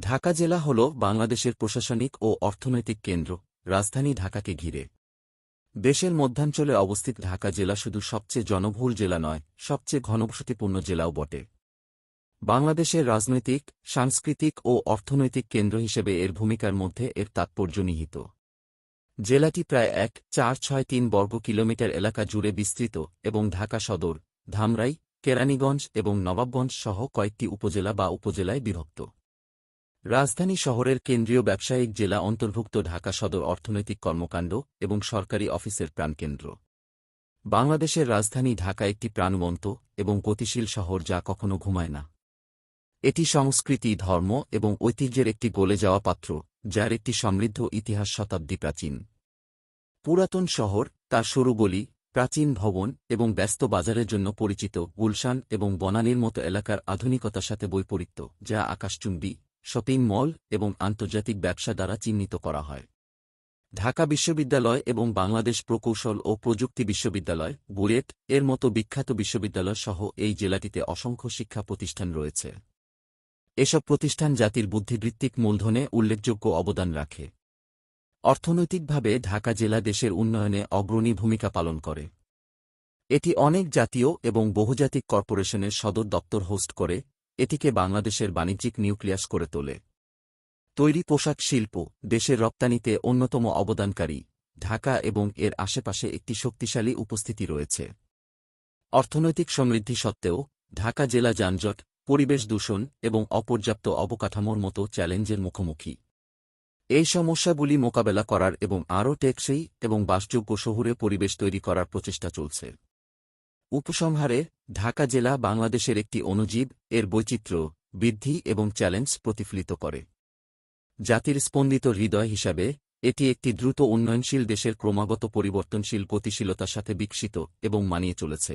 ঢাকা জেলা হল বাংলাদেশের প্রশাসনিক ও অর্থনৈতিক কেন্দ্র, রাজধানী ঢাকাকে ঘিরে। দেশের মধ্যাঞ্চলে অবস্থিত ঢাকা জেলা শুধু সবচেয়ে জনবহুল জেলা নয়, সবচেয়ে ঘনবসতিপূর্ণ জেলাও বটে। বাংলাদেশের রাজনৈতিক, সাংস্কৃতিক ও অর্থনৈতিক কেন্দ্র হিসেবে এর ভূমিকার মধ্যে এর তাৎপর্য নিহিত। জেলাটি প্রায় এক, চার, ছয়, তিন বর্গ কিলোমিটার এলাকা জুড়ে বিস্তৃত এবং ঢাকা সদর, ধামরাই, কেরানীগঞ্জ এবং নবাবগঞ্জ সহ কয়েকটি উপজেলা বা উপজেলায় বিভক্ত। রাজধানী শহরের কেন্দ্রীয় ব্যবসায়িক জেলা অন্তর্ভুক্ত ঢাকা সদর অর্থনৈতিক কর্মকাণ্ড এবং সরকারি অফিসের প্রাণকেন্দ্র। বাংলাদেশের রাজধানী ঢাকা একটি প্রাণবন্ত এবং গতিশীল শহর যা কখনো ঘুমায় না। এটি সংস্কৃতি, ধর্ম এবং ঐতিহ্যের একটি গলে যাওয়া পাত্র, যার একটি সমৃদ্ধ ইতিহাস শতাব্দী প্রাচীন। পুরাতন শহর, তার সরু গলি, প্রাচীন ভবন এবং ব্যস্ত বাজারের জন্য পরিচিত গুলশান এবং বনানীর মতো এলাকার আধুনিকতার সাথে বৈপরীত্য, যা আকাশচুম্বী শপিং মল এবং আন্তর্জাতিক ব্যবসা দ্বারা চিহ্নিত করা হয়। ঢাকা বিশ্ববিদ্যালয় এবং বাংলাদেশ প্রকৌশল ও প্রযুক্তি বিশ্ববিদ্যালয়, বুয়েট, এর মতো বিখ্যাত বিশ্ববিদ্যালয় সহ এই জেলাটিতে অসংখ্য শিক্ষা প্রতিষ্ঠান রয়েছে। এসব প্রতিষ্ঠান জাতির বুদ্ধিবৃত্তিক মূলধনে উল্লেখযোগ্য অবদান রাখে। অর্থনৈতিকভাবে ঢাকা জেলা দেশের উন্নয়নে অগ্রণী ভূমিকা পালন করে। এটি অনেক জাতীয় এবং বহুজাতিক কর্পোরেশনের সদর দপ্তর হোস্ট করে এটিকে বাংলাদেশের বাণিজ্যিক নিউক্লিয়াস করে তোলে। তৈরি পোশাক শিল্প দেশের রপ্তানিতে অন্যতম অবদানকারী, ঢাকা এবং এর আশেপাশে একটি শক্তিশালী উপস্থিতি রয়েছে। অর্থনৈতিক সমৃদ্ধি সত্ত্বেও, ঢাকা জেলা যানজট, পরিবেশ দূষণ এবং অপর্যাপ্ত অবকাঠামোর মতো চ্যালেঞ্জের মুখোমুখি। এই সমস্যাগুলি মোকাবেলা করার এবং আরও টেকসই এবং বাসযোগ্য শহুরে পরিবেশ তৈরি করার প্রচেষ্টা চলছে। উপসংহারে, ঢাকা জেলা বাংলাদেশের একটি অনুজীব এর বৈচিত্র্য, বৃদ্ধি এবং চ্যালেঞ্জ প্রতিফলিত করে। জাতির স্পন্দিত হৃদয় হিসাবে, এটি একটি দ্রুত উন্নয়নশীল দেশের ক্রমাগত পরিবর্তনশীল গতিশীলতার সাথে বিকশিত এবং মানিয়ে চলেছে।